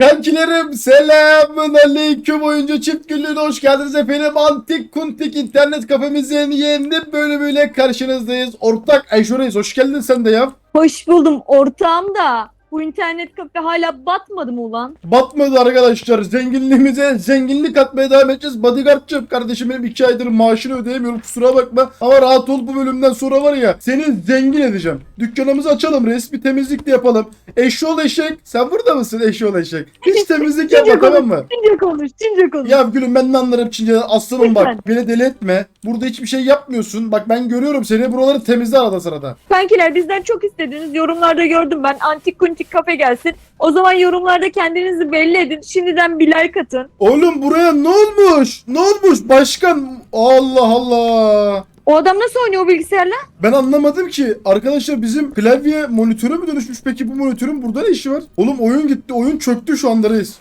Kankilerim selamun aleyküm oyuncu çift günlüğüne hoş geldiniz efendim. Antik Kuntik internet kafemizin yeni bölümüyle karşınızdayız. Ortak Ayşoreyiz hoş geldin sen de ya. Hoş buldum ortağım da. Bu internet kafe hala batmadı mı ulan? Batmadı arkadaşlar. Zenginliğimize zenginlik katmaya devam edeceğiz. Bodyguardçım kardeşim benim iki aydır maaşını ödeyemiyorum kusura bakma. Ama rahat ol bu bölümden sonra var ya seni zengin edeceğim. Dükkanımızı açalım reis bir temizlik de yapalım. Eşyol eşek sen burada mısın eşyol eşek? Hiç temizlik yapma Çince tamam konuş, mı? Çince konuş, Çince konuş. Ya gülüm ben ne anlarım Çince'den aslanım Lütfen. bak beni deli etme. Burada hiçbir şey yapmıyorsun. Bak ben görüyorum seni buraları temizle arada sırada. Kankiler bizden çok istediniz. Yorumlarda gördüm ben. Antik kuntik kafe gelsin. O zaman yorumlarda kendinizi belli edin. Şimdiden bir like atın. Oğlum buraya ne olmuş? Ne olmuş başkan? Allah Allah. O adam nasıl oynuyor o bilgisayarla? Ben anlamadım ki. Arkadaşlar bizim klavye monitöre mü dönüşmüş peki bu monitörün burada ne işi var? Oğlum oyun gitti. Oyun çöktü şu anda reis.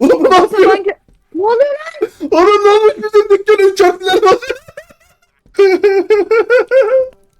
Oğlum bu ne yapıyor? Sanki... Ne oluyor lan? Oğlum ne olmuş bizim dükkanı üç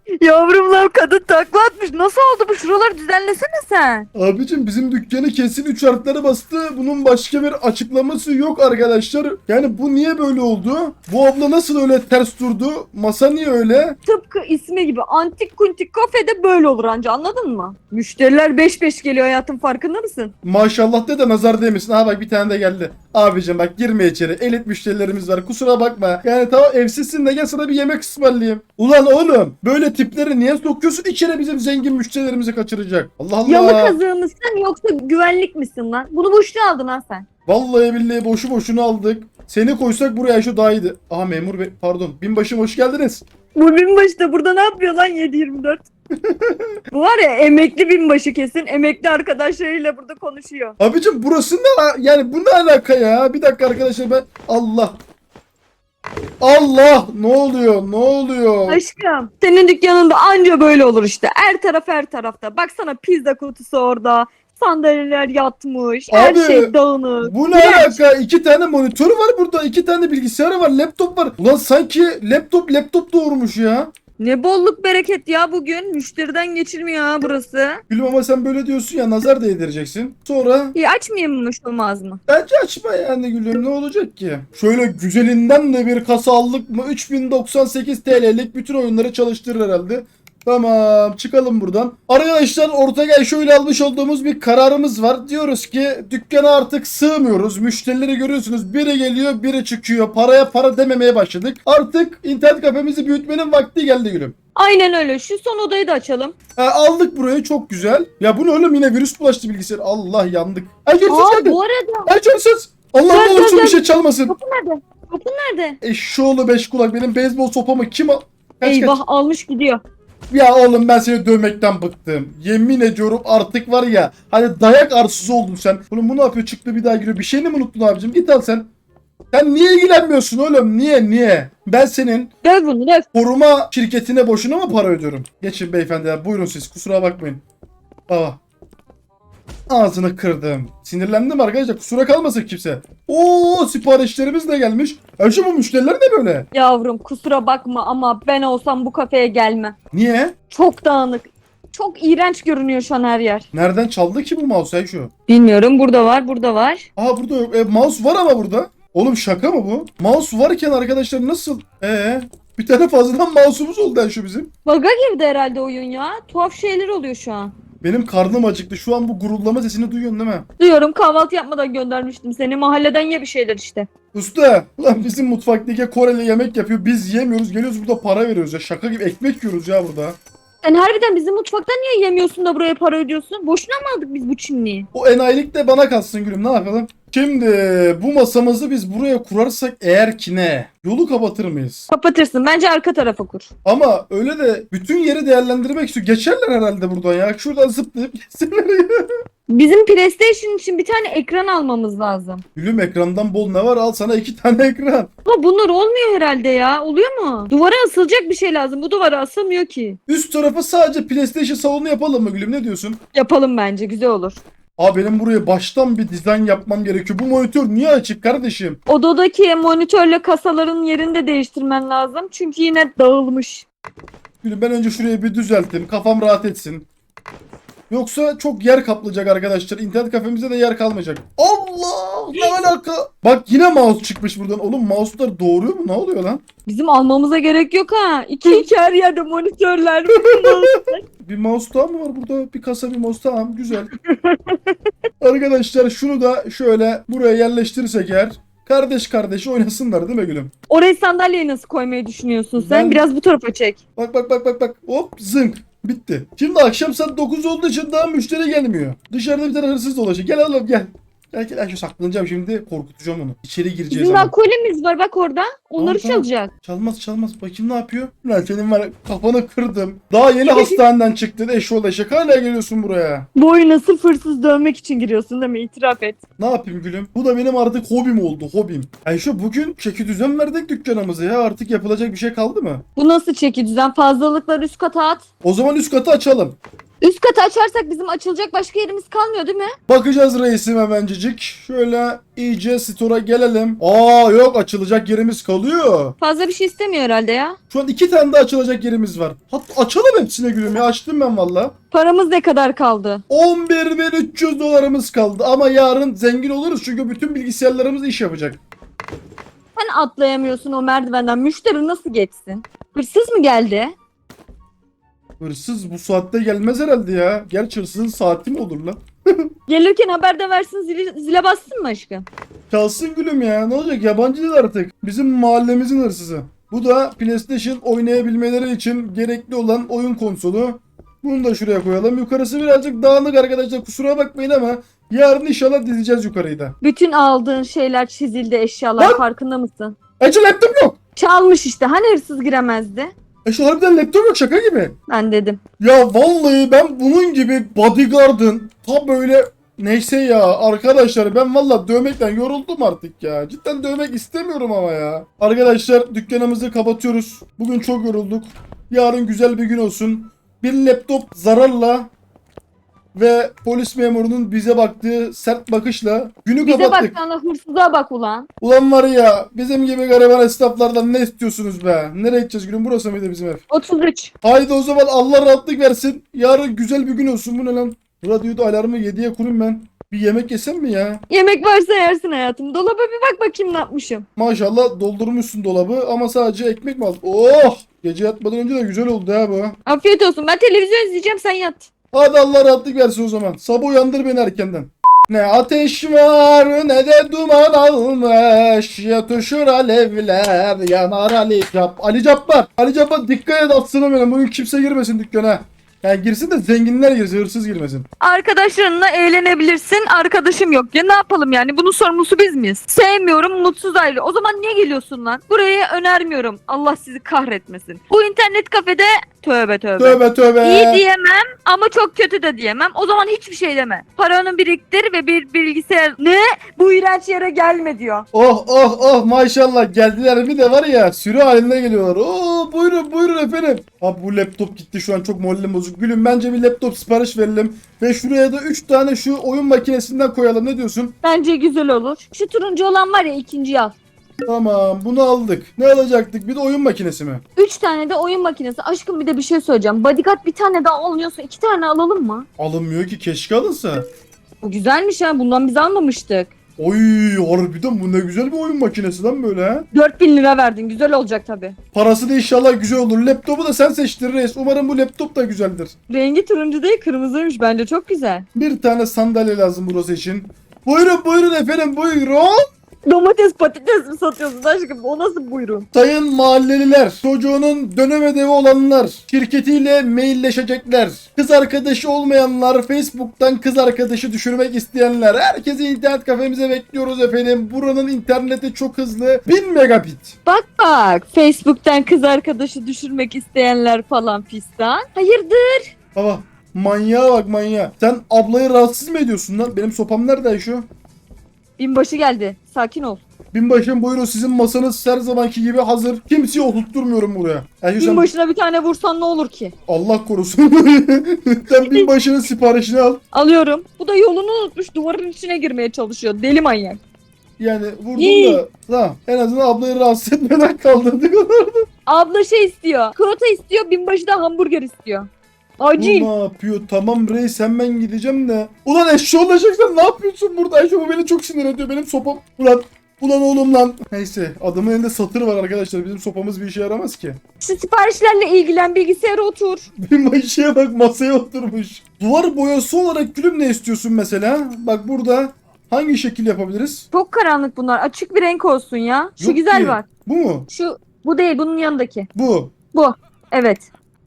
harfler basıyor. Yavrum lan kadın takla atmış. Nasıl oldu bu? Şuraları düzenlesene sen. Abicim bizim dükkanı kesin 3 harflere bastı. Bunun başka bir açıklaması yok arkadaşlar. Yani bu niye böyle oldu? Bu abla nasıl öyle ters durdu? Masa niye öyle? Tıpkı ismi gibi antik kuntik kafede böyle olur anca anladın mı? Müşteriler 5-5 geliyor hayatın farkında mısın? Maşallah de de nazar değmesin. Ha bak bir tane de geldi. Abicim bak girme içeri. Elit müşterilerimiz var. Kusura bakma. Yani tamam evsizsin de gel sana bir yemek ısmarlayayım. Ulan oğlum böyle tipleri niye sokuyorsun içeri bizim zengin müşterilerimizi kaçıracak? Allah Allah. Yalı kazığı mısın yoksa güvenlik misin lan? Bunu boşuna aldın ha sen. Vallahi billahi boşu boşuna aldık. Seni koysak buraya şu daha iyiydi. Aha memur bey pardon. Binbaşım hoş geldiniz. Bu binbaşı da burada ne yapıyor lan 7-24? Bu var ya emekli binbaşı kesin. Emekli arkadaşlarıyla burada konuşuyor. Abicim burası ne la- yani bu ne alaka ya? Bir dakika arkadaşlar ben Allah. Allah ne oluyor? Ne oluyor? Aşkım senin dükkanında anca böyle olur işte. Her taraf her tarafta. Baksana pizza kutusu orada. Sandalyeler yatmış. Her Abi, şey dağınık. Bu ne İğrenç. alaka? İki tane monitör var burada. iki tane bilgisayarı var. Laptop var. Ulan sanki laptop laptop doğurmuş ya. Ne bolluk bereket ya bugün. Müşteriden geçilmiyor ha burası. Gülüm ama sen böyle diyorsun ya nazar değdireceksin. Sonra İyi açmayayım mı olmaz mı? bence açma yani gülüm ne olacak ki? Şöyle güzelinden de bir kasa aldık mı 3098 TL'lik bütün oyunları çalıştırır herhalde. Tamam çıkalım buradan. Arkadaşlar ortaya şöyle almış olduğumuz bir kararımız var. Diyoruz ki dükkana artık sığmıyoruz. Müşterileri görüyorsunuz. Biri geliyor biri çıkıyor. Paraya para dememeye başladık. Artık internet kafemizi büyütmenin vakti geldi gülüm. Aynen öyle. Şu son odayı da açalım. Ha, aldık burayı çok güzel. Ya bu ne oğlum yine virüs bulaştı bilgisayar. Allah yandık. Ay görsüz Aa geldi. bu arada Ay görsüz. Allah Gel, ne gel, gel. bir şey çalmasın. kapı nerede? Kapı nerede? Eşşoğlu beş kulak benim beyzbol sopamı kim al? Kaç Eyvah kaç. almış gidiyor. Ya oğlum ben seni dövmekten bıktım. Yemin ediyorum artık var ya hani dayak arsızı oldun sen. Oğlum bu ne yapıyor çıktı bir daha giriyor. Bir şeyini mi unuttun abicim? Git al sen. Sen niye ilgilenmiyorsun oğlum? Niye niye? Ben senin Döv bunu döv. koruma şirketine boşuna mı para ödüyorum? Geçin beyefendiler buyurun siz kusura bakmayın. Aa. Ağzını kırdım. Sinirlendim arkadaşlar kusura kalmasın kimse. Oo siparişlerimiz de gelmiş. Ayşe bu müşteriler ne böyle? Yavrum kusura bakma ama ben olsam bu kafeye gelmem. Niye? Çok dağınık. Çok iğrenç görünüyor şu an her yer. Nereden çaldı ki bu mouse Ayşe? Bilmiyorum burada var burada var. Aa burada yok. E, mouse var ama burada. Oğlum şaka mı bu? Mouse varken arkadaşlar nasıl? Ee, bir tane fazladan mouse'umuz oldu Ayşe bizim. Baga girdi herhalde oyun ya. Tuhaf şeyler oluyor şu an. Benim karnım acıktı. Şu an bu gurullama sesini duyuyorsun değil mi? Duyuyorum kahvaltı yapmadan göndermiştim seni. Mahalleden ye bir şeyler işte. Usta, ulan bizim mutfaktaki Koreli yemek yapıyor. Biz yemiyoruz. Geliyoruz burada para veriyoruz ya. Şaka gibi ekmek yiyoruz ya burada. Sen harbiden bizim mutfakta niye yemiyorsun da buraya para ödüyorsun? Boşuna mı aldık biz bu Çinliyi? O enayilik de bana kalsın gülüm. Ne yapalım? Şimdi bu masamızı biz buraya kurarsak eğer ki ne? Yolu kapatır mıyız? Kapatırsın. Bence arka tarafa kur. Ama öyle de bütün yeri değerlendirmek istiyor. Geçerler herhalde buradan ya. Şuradan zıplayıp geçsinler ya. Bizim PlayStation için bir tane ekran almamız lazım. Gülüm ekrandan bol ne var? Al sana iki tane ekran. Ama bunlar olmuyor herhalde ya. Oluyor mu? Duvara asılacak bir şey lazım. Bu duvara asılmıyor ki. Üst tarafa sadece PlayStation salonu yapalım mı gülüm? Ne diyorsun? Yapalım bence. Güzel olur. Abi benim buraya baştan bir dizayn yapmam gerekiyor. Bu monitör niye açık kardeşim? Odadaki monitörle kasaların yerini de değiştirmen lazım. Çünkü yine dağılmış. Gülüm ben önce şurayı bir düzelteyim. Kafam rahat etsin. Yoksa çok yer kaplayacak arkadaşlar. İnternet kafemizde de yer kalmayacak. Allah ne alaka? Bak yine mouse çıkmış buradan. Oğlum mouse'lar doğruyor mu? Ne oluyor lan? Bizim almamıza gerek yok ha. İki iki her yerde monitörler. Bir mouse daha mı var burada? Bir kasa bir mouse tamam güzel. Arkadaşlar şunu da şöyle buraya yerleştirirsek eğer kardeş kardeş oynasınlar değil mi gülüm? Oraya sandalyeyi nasıl koymayı düşünüyorsun sen? Ben- Biraz bu tarafa çek. Bak bak bak bak bak hop zınk bitti. Şimdi akşam saat 9 olduğu için daha müşteri gelmiyor. Dışarıda bir tane hırsız dolaşıyor. Gel oğlum gel. Gel gel şu saklanacağım şimdi korkutacağım onu. İçeri gireceğiz Bizim ama. daha kolimiz var bak orada. Onları Tamam, çalacak. Çalmaz çalmaz. Bakayım ne yapıyor? Lan senin var kafanı kırdım. Daha yeni hastaneden çıktın eşol eşek. Hala geliyorsun buraya. Bu oyuna sırf hırsız dövmek için giriyorsun değil mi? İtiraf et. Ne yapayım gülüm? Bu da benim artık hobim oldu hobim. Ayşe bugün çeki düzen verdik dükkanımıza ya. Artık yapılacak bir şey kaldı mı? Bu nasıl çeki düzen? Fazlalıkları üst kata at. O zaman üst katı açalım. Üst katı açarsak bizim açılacak başka yerimiz kalmıyor değil mi? Bakacağız reisim hemencik. Şöyle iyice store'a gelelim. Aa yok açılacak yerimiz kalıyor. Fazla bir şey istemiyor herhalde ya. Şu an iki tane de açılacak yerimiz var. Hatta açalım hepsine gülüm ya. Açtım ben valla. Paramız ne kadar kaldı? 11.300 dolarımız kaldı ama yarın zengin oluruz çünkü bütün bilgisayarlarımız iş yapacak. Sen atlayamıyorsun o merdivenden. Müşteri nasıl geçsin? Hırsız mı geldi? Hırsız bu saatte gelmez herhalde ya. Gerçi hırsızın saati mi olur lan? Gelirken haber de versin zili, zile bassın mı aşkım? Çalsın gülüm ya. Ne olacak yabancı değil artık. Bizim mahallemizin hırsızı. Bu da PlayStation oynayabilmeleri için gerekli olan oyun konsolu. Bunu da şuraya koyalım. Yukarısı birazcık dağınık arkadaşlar. Kusura bakmayın ama yarın inşallah dizeceğiz yukarıyı da. Bütün aldığın şeyler çizildi eşyalar Lan! farkında mısın? Ece laptop yok. Çalmış işte hani hırsız giremezdi? Ece harbiden laptop yok şaka gibi. Ben dedim. Ya vallahi ben bunun gibi bodyguard'ın ta böyle neyse ya arkadaşlar ben valla dövmekten yoruldum artık ya. Cidden dövmek istemiyorum ama ya. Arkadaşlar dükkanımızı kapatıyoruz. Bugün çok yorulduk. Yarın güzel bir gün olsun. Bir laptop zararla ve polis memurunun bize baktığı sert bakışla günü Bize kapattık. bak sana hırsıza bak ulan. Ulan var ya bizim gibi gariban esnaflardan ne istiyorsunuz be? Nereye gideceğiz günüm? Burası mıydı bizim ev? 33. Haydi o zaman Allah rahatlık versin. Yarın güzel bir gün olsun. Bu ne lan? Radyoda alarmı 7'ye kurayım ben. Bir yemek yesem mi ya? Yemek varsa yersin hayatım. Dolaba bir bak bakayım ne yapmışım. Maşallah doldurmuşsun dolabı ama sadece ekmek mi aldın? Oh! Gece yatmadan önce de güzel oldu ha bu. Afiyet olsun. Ben televizyon izleyeceğim sen yat. Hadi Allah rahatlık versin o zaman. Sabah uyandır beni erkenden. Ne ateş var ne de duman almış Yatışır alevler yanar Ali Cap Ali Cabbar Ali Cabbar dikkat et atsana benim bugün kimse girmesin dükkana Yani girsin de zenginler girsin hırsız girmesin Arkadaşlarınla eğlenebilirsin. Arkadaşım yok ya ne yapalım yani? Bunun sorumlusu biz miyiz? Sevmiyorum mutsuz ayrı. O zaman niye geliyorsun lan? Buraya önermiyorum. Allah sizi kahretmesin. Bu internet kafede tövbe tövbe. Tövbe tövbe İyi diyemem ama çok kötü de diyemem. O zaman hiçbir şey deme. Paranı biriktir ve bir bilgisayar... Ne? Bu iğrenç yere gelme diyor. Oh oh oh maşallah geldiler bir de var ya sürü halinde geliyorlar. Oo buyurun buyurun efendim. Abi bu laptop gitti şu an çok moralim bozuk. Gülüm bence bir laptop sipariş verelim. Ve şuraya da 3 tane şu oyun makinesinden koyalım ne diyorsun? Bence güzel olur. Şu turuncu olan var ya ikinciyi al. Tamam bunu aldık. Ne alacaktık bir de oyun makinesi mi? Üç tane de oyun makinesi. Aşkım bir de bir şey söyleyeceğim. Bodyguard bir tane daha almıyorsa iki tane alalım mı? Alınmıyor ki keşke alınsa. Bu güzelmiş ha. Bundan biz almamıştık. Oy harbiden bu ne güzel bir oyun makinesi lan böyle ha. 4000 lira verdin. Güzel olacak tabi. Parası da inşallah güzel olur. Laptopu da sen seçtir reis. Umarım bu laptop da güzeldir. Rengi turuncu değil kırmızıymış. Bence çok güzel. Bir tane sandalye lazım burası için. Buyurun buyurun efendim buyurun. Domates patates mi satıyorsun aşkım? O nasıl buyurun? Sayın mahalleliler, çocuğunun dönem ödevi olanlar, şirketiyle mailleşecekler, kız arkadaşı olmayanlar, Facebook'tan kız arkadaşı düşürmek isteyenler, herkesi internet kafemize bekliyoruz efendim. Buranın interneti çok hızlı, 1000 megabit. Bak bak. Facebook'tan kız arkadaşı düşürmek isteyenler falan fistan. Hayırdır? Baba, manyağa bak manyağa. Sen ablayı rahatsız mı ediyorsun lan? Benim sopam nerede şu? Binbaşı geldi. Sakin ol. Binbaşım buyurun sizin masanız her zamanki gibi hazır. Kimseyi oturtturmuyorum buraya. Yani sen Binbaşına bir tane vursan ne olur ki? Allah korusun. sen binbaşının siparişini al. Alıyorum. Bu da yolunu unutmuş. Duvarın içine girmeye çalışıyor. Deli manyak. Yani vurdum İyi. da tamam en azından ablayı rahatsız etmeden kaldırdık Abla şey istiyor. Krota istiyor. Binbaşı da hamburger istiyor. Acil. Bu ne yapıyor? Tamam reis hemen gideceğim de. Ulan eşşoğlu olacak sen ne yapıyorsun burada? Eşşoğlu beni çok sinir ediyor. Benim sopam. Ulan Ulan oğlum lan. Neyse adamın elinde satır var arkadaşlar. Bizim sopamız bir işe yaramaz ki. Şu siparişlerle ilgilen bilgisayara otur. Bir maşaya bak masaya oturmuş. Duvar boyası olarak gülüm ne istiyorsun mesela? Bak burada hangi şekil yapabiliriz? Çok karanlık bunlar. Açık bir renk olsun ya. Şu Yok güzel ki. var. Bu mu? Şu bu değil bunun yanındaki. Bu. Evet.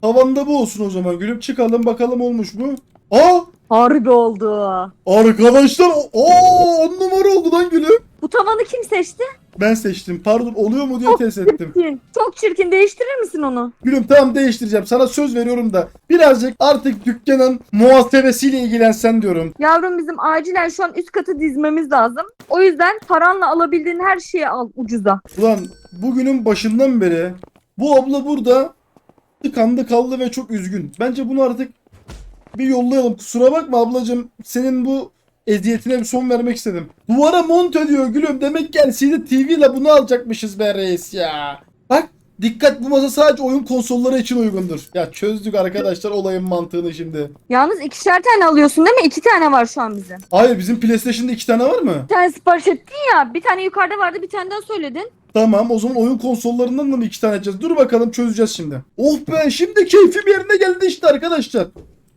Tavanda bu olsun o zaman gülüm. Çıkalım bakalım olmuş mu? Aa! Harbi oldu. Arkadaşlar aa on numara oldu lan gülüm. Bu tavanı kim seçti? Ben seçtim. Pardon oluyor mu diye test ettim. Çirkin. Çok çirkin. Değiştirir misin onu? Gülüm tamam değiştireceğim. Sana söz veriyorum da birazcık artık dükkanın muhasebesiyle ilgilensen diyorum. Yavrum bizim acilen şu an üst katı dizmemiz lazım. O yüzden paranla alabildiğin her şeyi al ucuza. Ulan bugünün başından beri bu abla burada tıkandı kaldı ve çok üzgün. Bence bunu artık bir yollayalım. Kusura bakma ablacığım senin bu eziyetine bir son vermek istedim. Duvara monte diyor gülüm. Demek ki LCD TV ile bunu alacakmışız be reis ya. Bak dikkat bu masa sadece oyun konsolları için uygundur. Ya çözdük arkadaşlar olayın mantığını şimdi. Yalnız ikişer tane alıyorsun değil mi? İki tane var şu an bizim. Hayır bizim PlayStation'da iki tane var mı? Bir tane sipariş ettin ya. Bir tane yukarıda vardı bir tane daha söyledin. Tamam o zaman oyun konsollarından da mı iki tane açacağız? Dur bakalım çözeceğiz şimdi. Oh be şimdi keyfim yerine geldi işte arkadaşlar.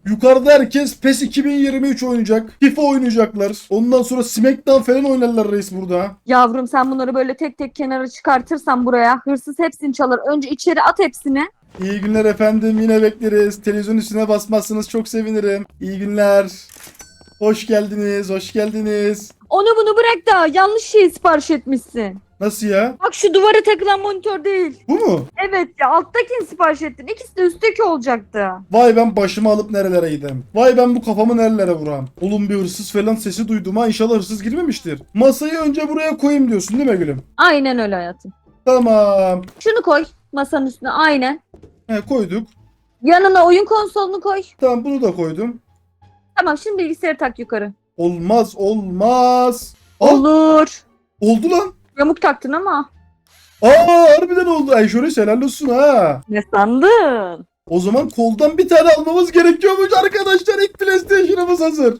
Yukarıda herkes PES 2023 oynayacak. FIFA oynayacaklar. Ondan sonra Smackdown falan oynarlar reis burada. Yavrum sen bunları böyle tek tek kenara çıkartırsan buraya hırsız hepsini çalar. Önce içeri at hepsini. İyi günler efendim yine bekleriz. Televizyon üstüne basmazsınız çok sevinirim. İyi günler. Hoş geldiniz, hoş geldiniz. Onu bunu bırak da yanlış şey sipariş etmişsin. Nasıl ya? Bak şu duvara takılan monitör değil. Bu mu? Evet ya alttakini sipariş ettin. İkisi de üstteki olacaktı. Vay ben başımı alıp nerelere gideyim. Vay ben bu kafamı nerelere vuram. Oğlum bir hırsız falan sesi duydum ha inşallah hırsız girmemiştir. Masayı önce buraya koyayım diyorsun değil mi gülüm? Aynen öyle hayatım. Tamam. Şunu koy masanın üstüne aynen. He koyduk. Yanına oyun konsolunu koy. Tamam bunu da koydum. Tamam şimdi bilgisayarı tak yukarı. Olmaz olmaz. Aa, Olur. oldu lan. Yamuk taktın ama. Aa harbiden oldu. Ay şöyle helal olsun ha. Ne sandın? O zaman koldan bir tane almamız gerekiyormuş arkadaşlar. İlk PlayStation'ımız hazır.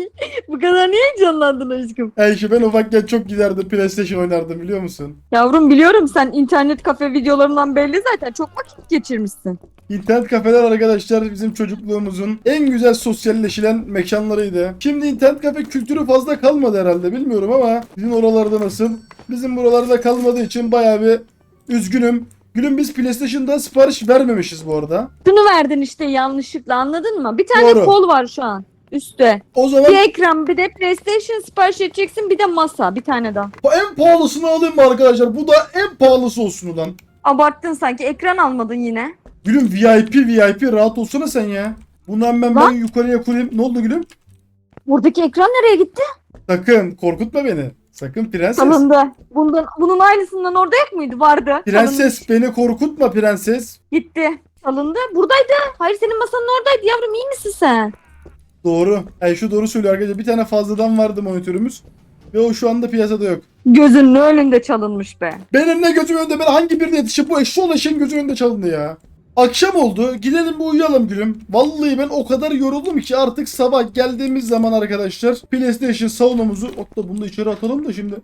Bu kadar niye heyecanlandın aşkım? Ayşe ben ufakken çok giderdim PlayStation oynardım biliyor musun? Yavrum biliyorum sen internet kafe videolarından belli zaten çok vakit geçirmişsin. İnternet kafeler arkadaşlar bizim çocukluğumuzun en güzel sosyalleşilen mekanlarıydı. Şimdi internet kafe kültürü fazla kalmadı herhalde bilmiyorum ama bizim oralarda nasıl? Bizim buralarda kalmadığı için bayağı bir üzgünüm. Gülüm biz PlayStation'da sipariş vermemişiz bu arada. Şunu verdin işte yanlışlıkla anladın mı? Bir tane Doğru. kol var şu an üstte. O zaman Bir ekran bir de PlayStation sipariş edeceksin bir de masa bir tane daha. en pahalısını alayım mı arkadaşlar? Bu da en pahalısı olsun ulan. Abarttın sanki ekran almadın yine. Gülüm VIP VIP rahat olsana sen ya. Bunu hemen ben Lan. yukarıya koyayım. Ne oldu gülüm? Buradaki ekran nereye gitti? Sakın korkutma beni. Sakın prenses. Salındı. Bundan, bunun aynısından orada yok muydu? Vardı. Prenses beni korkutma prenses. Gitti. Salındı. Buradaydı. Hayır senin masanın oradaydı yavrum iyi misin sen? Doğru. Ay şu doğru söylüyor arkadaşlar. Bir tane fazladan vardı monitörümüz. Ve o şu anda piyasada yok. Gözünün önünde çalınmış be. Benim ne gözüm önünde ben hangi birine yetişip bu eşşoğlu eşeğin gözü önünde çalındı ya. Akşam oldu. Gidelim bir uyuyalım gülüm. Vallahi ben o kadar yoruldum ki artık sabah geldiğimiz zaman arkadaşlar PlayStation salonumuzu hatta bunu da içeri atalım da şimdi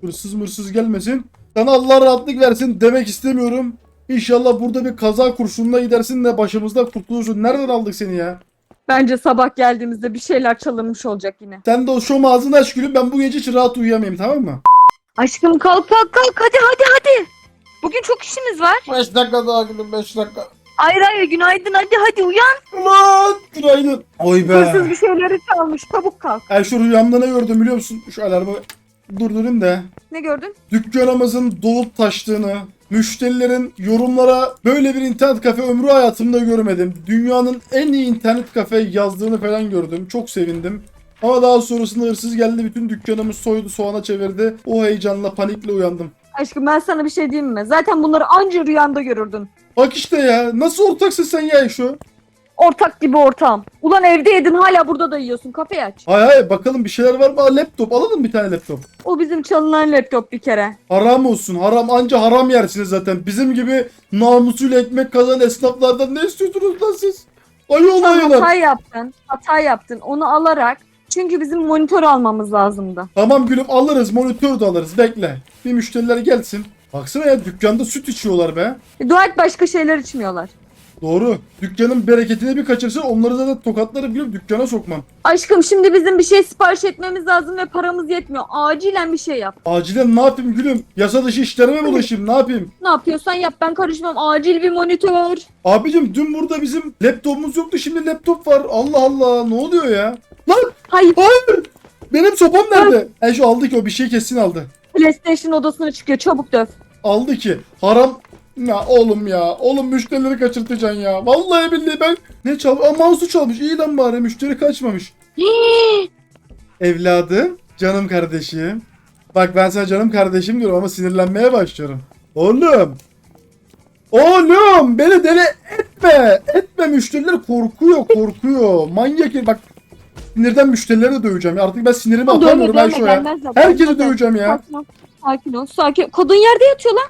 hırsız mırsız gelmesin. Sana Allah rahatlık versin demek istemiyorum. İnşallah burada bir kaza kurşununa gidersin de başımızda kurtulursun. Nereden aldık seni ya? Bence sabah geldiğimizde bir şeyler çalınmış olacak yine. Sen de o şom ağzını aç gülüm. Ben bu gece hiç rahat uyuyamayayım tamam mı? Aşkım kalk kalk kalk hadi hadi hadi. Bugün çok işimiz var. 5 dakika daha gülüm 5 dakika. Hayır hayır günaydın hadi hadi uyan. Ulan günaydın. Oy be. Hırsız bir şeyleri çalmış çabuk kalk. Ay şu rüyamda ne gördüm biliyor musun? Şu alarmı durdurayım da. Ne gördün? Dükkanımızın dolup taştığını, müşterilerin yorumlara böyle bir internet kafe ömrü hayatımda görmedim. Dünyanın en iyi internet kafe yazdığını falan gördüm. Çok sevindim. Ama daha sonrasında hırsız geldi bütün dükkanımı soydu soğana çevirdi. O heyecanla panikle uyandım. Aşkım ben sana bir şey diyeyim mi? Zaten bunları anca rüyanda görürdün. Bak işte ya nasıl ortaksın sen ya şu? Ortak gibi ortağım. Ulan evde yedin hala burada da yiyorsun. Kafeyi aç. Hay hay bakalım bir şeyler var mı? Aa, laptop alalım bir tane laptop. O bizim çalınan laptop bir kere. Haram olsun haram anca haram yersiniz zaten. Bizim gibi namusuyla ekmek kazanan esnaflardan ne istiyorsunuz lan siz? Ayı Sen olaylar. hata yaptın. Hata yaptın. Onu alarak çünkü bizim monitör almamız lazımdı. Tamam gülüm alırız monitör de alırız bekle. Bir müşteriler gelsin. Baksana ya dükkanda süt içiyorlar be. E, Dua et başka şeyler içmiyorlar. Doğru. Dükkanın bereketini bir kaçırsa onları zaten tokatları gülüm dükkana sokmam. Aşkım şimdi bizim bir şey sipariş etmemiz lazım ve paramız yetmiyor. Acilen bir şey yap. Acilen ne yapayım gülüm? Yasa dışı işlerime bulaşayım ne yapayım? Ne yapıyorsan yap ben karışmam. Acil bir monitör. Abicim dün burada bizim laptopumuz yoktu şimdi laptop var. Allah Allah ne oluyor ya? Lan Hayır hayır. Benim sopam nerede? E şu aldı ki o bir şey kesin aldı. PlayStation odasına çıkıyor çabuk döv. Aldı ki. Haram. Ya oğlum ya. Oğlum müşterileri kaçırtacaksın ya. Vallahi billahi ben ne çal? Aa mouse'u çalmış. İyi lan bari müşteri kaçmamış. Evladım, canım kardeşim. Bak ben sana canım kardeşim diyorum ama sinirlenmeye başlıyorum. Oğlum. Oğlum beni deli etme. Etme müşteriler korkuyor korkuyor. Manyak herif. bak. Sinirden müşterileri de döveceğim. ya. Artık ben sinirimi atamıyorum ben şu ya. gelmezler. Herkesi döveceğim ya. Sakin ol. Sakin ol. Sakin. Kodun yerde yatıyor lan.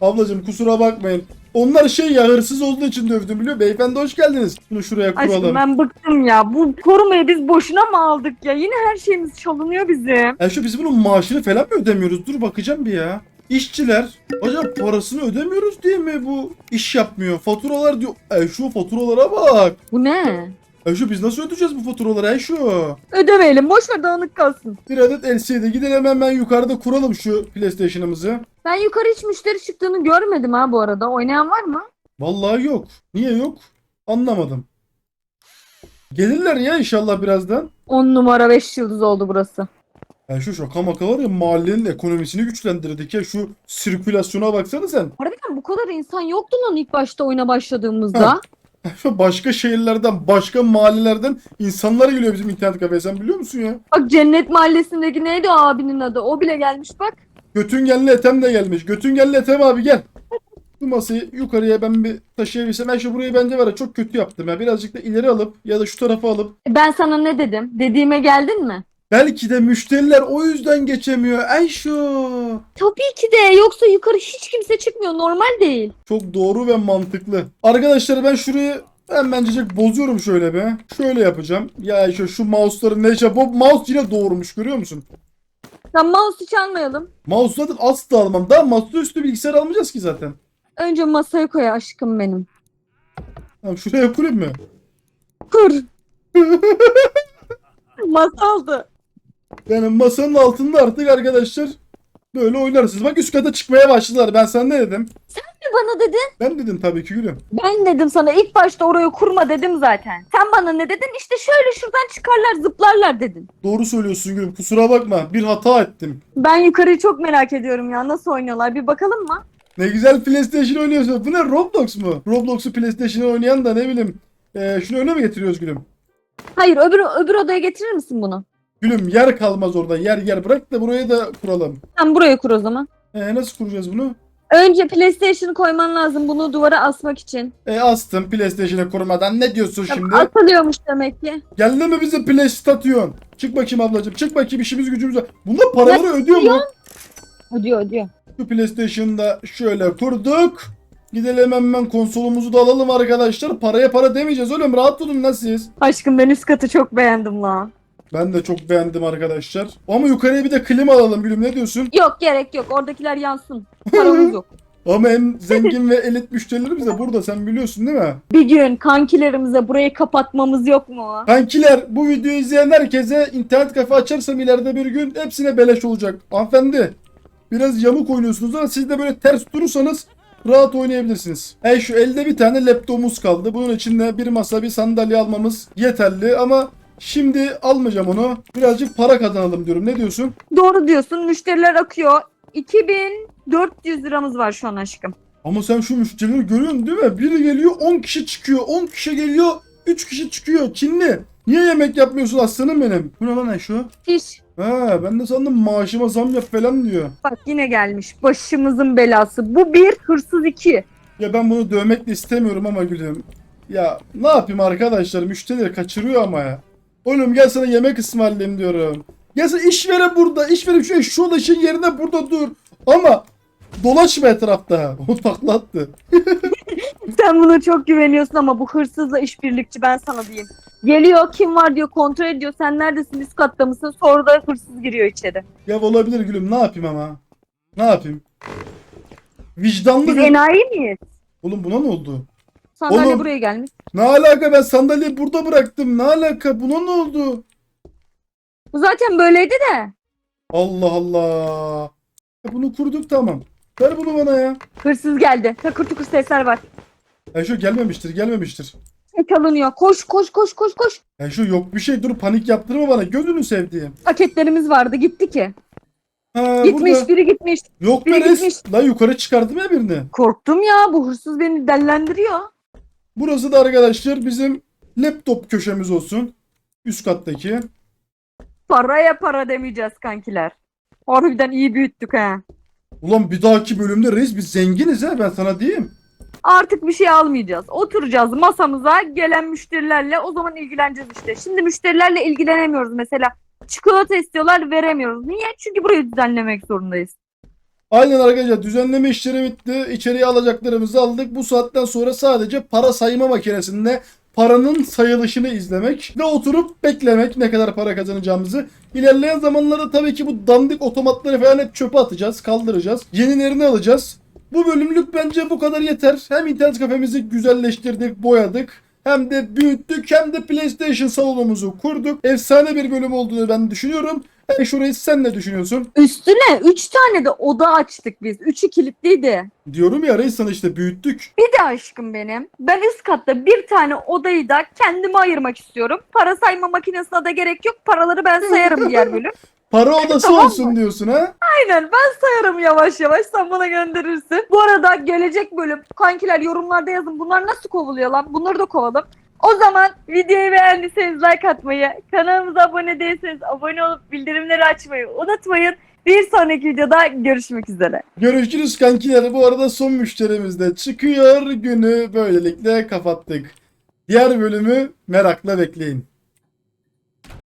Ablacım kusura bakmayın. Onlar şey ya hırsız olduğu için dövdüm biliyor. Beyefendi hoş geldiniz. Bunu şuraya Aşkım kuralım. ben bıktım ya. Bu korumayı biz boşuna mı aldık ya? Yine her şeyimiz çalınıyor bizim. Ya şu biz bunun maaşını falan mı ödemiyoruz? Dur bakacağım bir ya. İşçiler acaba parasını ödemiyoruz diye mi bu iş yapmıyor? Faturalar diyor. E şu faturalara bak. Bu ne? Şu biz nasıl ödeyeceğiz bu faturaları? Şu. Ödemeyelim. Boş ver dağınık kalsın. Bir adet LCD gidelim hemen yukarıda kuralım şu PlayStation'ımızı. Ben yukarı hiç müşteri çıktığını görmedim ha bu arada. Oynayan var mı? Vallahi yok. Niye yok? Anlamadım. Gelirler ya inşallah birazdan. 10 numara 5 yıldız oldu burası. Ya şu şaka maka var ya mahallenin ekonomisini güçlendirdik ya şu sirkülasyona baksana sen. Harbiden bu kadar insan yoktu lan ilk başta oyuna başladığımızda. Başka şehirlerden, başka mahallelerden insanlar geliyor bizim internet kafeye sen biliyor musun ya? Bak Cennet Mahallesi'ndeki neydi o abinin adı? O bile gelmiş bak. Götüngenli Ethem de gelmiş. Götüngenli Ethem abi gel. Bu masayı yukarıya ben bir taşıyabilsem. Ben şu burayı bence var ya çok kötü yaptım ya. Birazcık da ileri alıp ya da şu tarafa alıp. Ben sana ne dedim? Dediğime geldin mi? Belki de müşteriler o yüzden geçemiyor. Ay şu. Tabii ki de. Yoksa yukarı hiç kimse çıkmıyor. Normal değil. Çok doğru ve mantıklı. Arkadaşlar ben şurayı hemencecik bozuyorum şöyle be. Şöyle yapacağım. Ya şu, şu mouse'ların ne şey. Bu mouse yine doğurmuş görüyor musun? Sen mouse hiç almayalım. Mouse zaten asla almam. Daha masaüstü bilgisayar almayacağız ki zaten. Önce masaya koy aşkım benim. Tamam şuraya kurayım mı? Kur. Masa aldı. Yani masanın altında artık arkadaşlar böyle oynarsınız. Bak üst kata çıkmaya başladılar. Ben sana ne dedim? Ne bana dedin? Ben dedim tabii ki gülüm. Ben dedim sana ilk başta oraya kurma dedim zaten. Sen bana ne dedin? İşte şöyle şuradan çıkarlar zıplarlar dedin. Doğru söylüyorsun gülüm. Kusura bakma. Bir hata ettim. Ben yukarıyı çok merak ediyorum ya. Nasıl oynuyorlar? Bir bakalım mı? Ne güzel PlayStation oynuyorsun. Bu ne Roblox mu? Roblox'u PlayStation'a oynayan da ne bileyim. Ee, şunu öne mi getiriyoruz gülüm? Hayır öbür öbür odaya getirir misin bunu? Gülüm yer kalmaz orada. Yer yer bırak da burayı da kuralım. Sen buraya kur o zaman. Ee, nasıl kuracağız bunu? Önce PlayStation'ı koyman lazım bunu duvara asmak için. E astım PlayStation'a kurmadan. Ne diyorsun şimdi? Asılıyormuş demek ki. Geldi mi bize PlayStation? Çık bakayım ablacığım. Çık bakayım işimiz gücümüz var. Bunlar paraları ödüyor mu? Ödüyor ödüyor. Şu PlayStation'da şöyle kurduk. Gidelim hemen konsolumuzu da alalım arkadaşlar. Paraya para demeyeceğiz oğlum. Rahat olun lan siz. Aşkım ben üst katı çok beğendim lan. Ben de çok beğendim arkadaşlar. Ama yukarıya bir de klima alalım gülüm ne diyorsun? Yok gerek yok oradakiler yansın. Paramız yok. Ama en zengin ve elit müşterilerimiz de burada sen biliyorsun değil mi? Bir gün kankilerimize burayı kapatmamız yok mu? Kankiler bu videoyu izleyen herkese internet kafe açarsam ileride bir gün hepsine beleş olacak. Hanımefendi biraz yamuk oynuyorsunuz ama siz de böyle ters durursanız rahat oynayabilirsiniz. Hey şu elde bir tane laptopumuz kaldı. Bunun içinde bir masa bir sandalye almamız yeterli ama şimdi almayacağım onu. Birazcık para kazanalım diyorum. Ne diyorsun? Doğru diyorsun müşteriler akıyor. 2400 liramız var şu an aşkım. Ama sen şu müşterileri görüyorsun değil mi? Biri geliyor 10 kişi çıkıyor. 10 kişi geliyor 3 kişi çıkıyor. Çinli. Niye yemek yapmıyorsun aslanım benim? Bu ne lan şu? Hiç. Ha ben de sandım maaşıma zam yap falan diyor. Bak yine gelmiş başımızın belası. Bu bir hırsız iki. Ya ben bunu dövmek de istemiyorum ama gülüm. Ya ne yapayım arkadaşlar müşterileri kaçırıyor ama ya. Oğlum gel sana yemek ısmarlayayım diyorum. Gel sana işveren burada. İşveren şu işin yerine burada dur. Ama Dolaşma etrafta. O takla attı. Sen buna çok güveniyorsun ama bu hırsızla işbirlikçi ben sana diyeyim. Geliyor kim var diyor kontrol ediyor. Sen neredesin üst katta mısın? Sonra da hırsız giriyor içeri. Ya olabilir gülüm ne yapayım ama. Ne yapayım? Vicdanlı Biz bir... enayi miyiz? Oğlum buna ne oldu? Sandalye Oğlum. buraya gelmiş. Ne alaka ben sandalyeyi burada bıraktım. Ne alaka? Buna ne oldu? Bu zaten böyleydi de. Allah Allah. Ya bunu kurduk tamam. Ver bunu bana ya. Hırsız geldi. Takır tukur sesler var. Ayşo gelmemiştir gelmemiştir. Çalınıyor. Koş koş koş koş koş. Ayşo yok bir şey dur panik yaptırma bana. Gözünü sevdiğim. Paketlerimiz vardı gitti ki. Ha, gitmiş burada. biri gitmiş. Yok biri be res. gitmiş. Lan yukarı çıkardım ya birini. Korktum ya bu hırsız beni dellendiriyor. Burası da arkadaşlar bizim laptop köşemiz olsun. Üst kattaki. Paraya para demeyeceğiz kankiler. Harbiden iyi büyüttük ha. Ulan bir dahaki bölümde reis biz zenginiz ha ben sana diyeyim. Artık bir şey almayacağız. Oturacağız masamıza gelen müşterilerle o zaman ilgileneceğiz işte. Şimdi müşterilerle ilgilenemiyoruz mesela. Çikolata istiyorlar veremiyoruz. Niye? Çünkü burayı düzenlemek zorundayız. Aynen arkadaşlar düzenleme işleri bitti. İçeriye alacaklarımızı aldık. Bu saatten sonra sadece para sayma makinesinde paranın sayılışını izlemek ve oturup beklemek ne kadar para kazanacağımızı. İlerleyen zamanlarda tabii ki bu dandik otomatları falan hep çöpe atacağız, kaldıracağız. Yenilerini alacağız. Bu bölümlük bence bu kadar yeter. Hem internet kafemizi güzelleştirdik, boyadık. Hem de büyüttük hem de PlayStation salonumuzu kurduk. Efsane bir bölüm olduğunu ben düşünüyorum. E şurayı sen ne düşünüyorsun? Üstüne 3 tane de oda açtık biz. Üçü kilitliydi. Diyorum ya reis sana işte büyüttük. Bir de aşkım benim. Ben üst katta bir tane odayı da kendime ayırmak istiyorum. Para sayma makinesine de gerek yok. Paraları ben sayarım diğer bölüm. Para odası Tamam mı? olsun diyorsun ha? Aynen ben sayarım yavaş yavaş sen bana gönderirsin. Bu arada gelecek bölüm kankiler yorumlarda yazın bunlar nasıl kovuluyor lan bunları da kovalım. O zaman videoyu beğendiyseniz like atmayı, kanalımıza abone değilseniz abone olup bildirimleri açmayı unutmayın. Bir sonraki videoda görüşmek üzere. Görüşürüz kankiler. Bu arada son müşterimiz de çıkıyor. Günü böylelikle kapattık. Diğer bölümü merakla bekleyin.